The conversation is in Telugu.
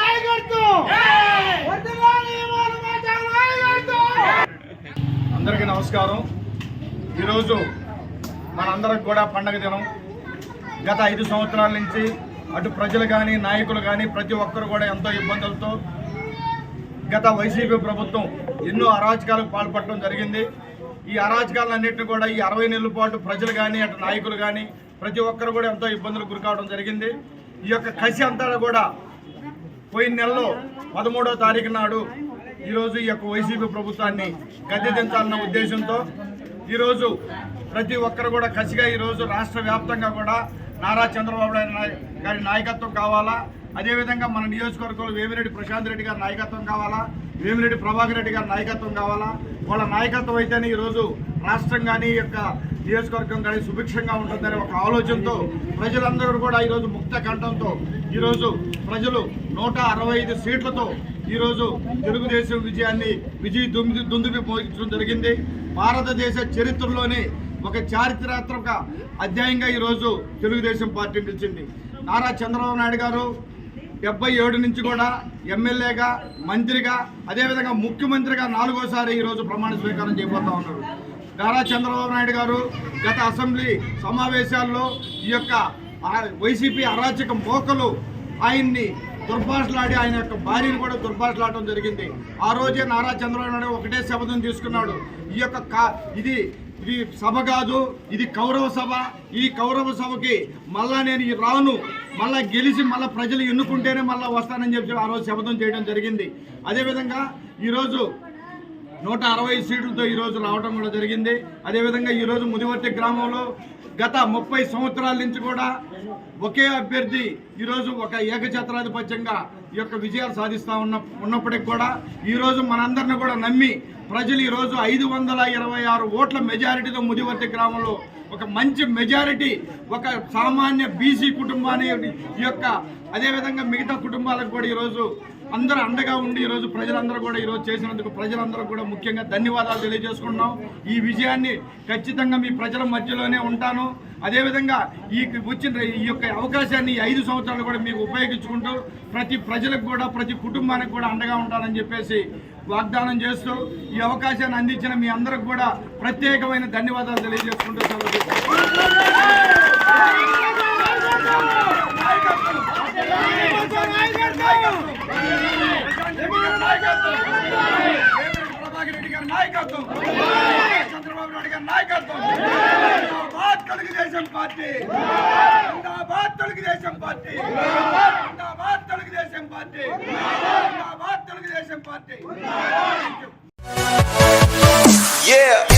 నాయకత్వం! అందరికీ నమస్కారం. ఈరోజు మనందరికి కూడా పండగ దినం. గత ఐదు సంవత్సరాల నుంచి అటు ప్రజలు కానీ నాయకులు కానీ ప్రతి ఒక్కరు కూడా ఎంతో ఇబ్బందులతో గత వైసీపీ ప్రభుత్వం ఎన్నో అరాచకాలకు పాల్పడటం జరిగింది. ఈ అరాచకాలన్నింటినీ కూడా ఈ అరవై నెలల పాటు ప్రజలు కానీ అటు నాయకులు కానీ ప్రతి ఒక్కరు కూడా ఎంతో ఇబ్బందులకు గురి కావడం జరిగింది. ఈ యొక్క కసి అంతా కూడా పోయిన నెలలో పదమూడవ తారీఖు నాడు ఈరోజు ఈ యొక్క వైసీపీ ప్రభుత్వాన్ని గద్దె దించాలన్న ఉద్దేశంతో ఈరోజు ప్రతి ఒక్కరు కూడా కసిగా ఈరోజు రాష్ట్ర వ్యాప్తంగా కూడా నారా చంద్రబాబు నాయుడు గారి నాయకత్వం కావాలా? అదేవిధంగా మన నియోజకవర్గంలో వేమిరెడ్డి ప్రశాంత్ రెడ్డి గారి నాయకత్వం కావాలా? వేమిరెడ్డి ప్రభాకర్ రెడ్డి గారి నాయకత్వం కావాలా? వాళ్ళ నాయకత్వం అయితేనే ఈరోజు రాష్ట్రం కానీ యొక్క నియోజకవర్గం కానీ సుభిక్షంగా ఉంటుందనే ఒక ఆలోచనతో ప్రజలందరూ కూడా ఈరోజు ముక్త కంఠంతో ఈరోజు ప్రజలు నూట అరవై ఐదు సీట్లతో ఈరోజు తెలుగుదేశం విజయాన్ని విజయ దుమ్మి దుందుబి పోయించడం జరిగింది. భారతదేశ చరిత్రలోనే ఒక చారిత్రాత్మక అధ్యాయంగా ఈరోజు తెలుగుదేశం పార్టీ నిలిచింది. నారా చంద్రబాబు నాయుడు గారు డెబ్బై ఏడు నుంచి కూడా ఎమ్మెల్యేగా మంత్రిగా అదేవిధంగా ముఖ్యమంత్రిగా నాలుగోసారి ఈరోజు ప్రమాణ స్వీకారం చేయబోతా ఉన్నారు. నారా చంద్రబాబు నాయుడు గారు గత అసెంబ్లీ సమావేశాల్లో ఈ యొక్క వైసీపీ అరాచక మోకలు ఆయన్ని దుర్భాషలాడి ఆయన యొక్క భార్యను కూడా దుర్భాషలాడటం జరిగింది. ఆ రోజే నారా చంద్రబాబు నాయుడు ఒకటే శపథం తీసుకున్నాడు. ఈ యొక్క కా- ఇది ఇది సభ కాదు ఇది కౌరవ సభ. ఈ కౌరవ సభకి మళ్ళా నేను ఈ రాను మళ్ళా గెలిచి మళ్ళా ప్రజలు ఎన్నుకుంటేనే మళ్ళా వస్తానని చెప్పి ఆ రోజు శపథం చేయడం జరిగింది. అదేవిధంగా ఈరోజు నూట అరవై సీట్లతో ఈరోజు రావడం కూడా జరిగింది. అదేవిధంగా ఈరోజు ముదివర్తి గ్రామంలో గత ముప్పై సంవత్సరాల నుంచి కూడా ఒకే అభ్యర్థి ఈరోజు ఒక ఏకఛత్రాధిపత్యంగా ఈ యొక్క విజయాలు సాధిస్తూ ఉన్న ఉన్నప్పటికి కూడా ఈరోజు మనందరిని కూడా నమ్మి ప్రజలు ఈరోజు ఐదు వందల ఇరవై ఆరు ఓట్ల మెజారిటీతో ముదివర్తి గ్రామంలో ఒక మంచి మెజారిటీ ఒక సామాన్య బీసీ కుటుంబాన్ని ఈ యొక్క అదేవిధంగా మిగతా కుటుంబాలకు కూడా ఈరోజు అందరూ అండగా ఉండి ఈరోజు ప్రజలందరూ కూడా ఈరోజు చేసినందుకు ప్రజలందరూ కూడా ముఖ్యంగా ధన్యవాదాలు తెలియజేసుకుంటున్నాం. ఈ విజయాన్ని ఖచ్చితంగా మీ ప్రజల మధ్యలోనే ఉంటాను. అదేవిధంగా ఈ వచ్చిన ఈ యొక్క అవకాశాన్ని ఐదు సంవత్సరాలు కూడా మీకు ఉపయోగించుకుంటూ ప్రతి ప్రజలకు కూడా ప్రతి కుటుంబానికి కూడా అండగా ఉంటానని చెప్పేసి వాగ్దానం చేస్తూ ఈ అవకాశాన్ని అందించిన మీ అందరికి కూడా ప్రత్యేకమైన ధన్యవాదాలు తెలియజేసుకుంటూ సెలవు ప్రభాకర్ రెడ్డి గారి నాయకత్వం చంద్రబాబు నాయుడు గారి నాయకత్వం తెలుగుదేశం పార్టీ జిందాబాద్ తెలుగుదేశం పార్టీ జిందాబాద్ తెలుగుదేశం పార్టీ జిందాబాద్ తెలుగుదేశం పార్టీ Yeah.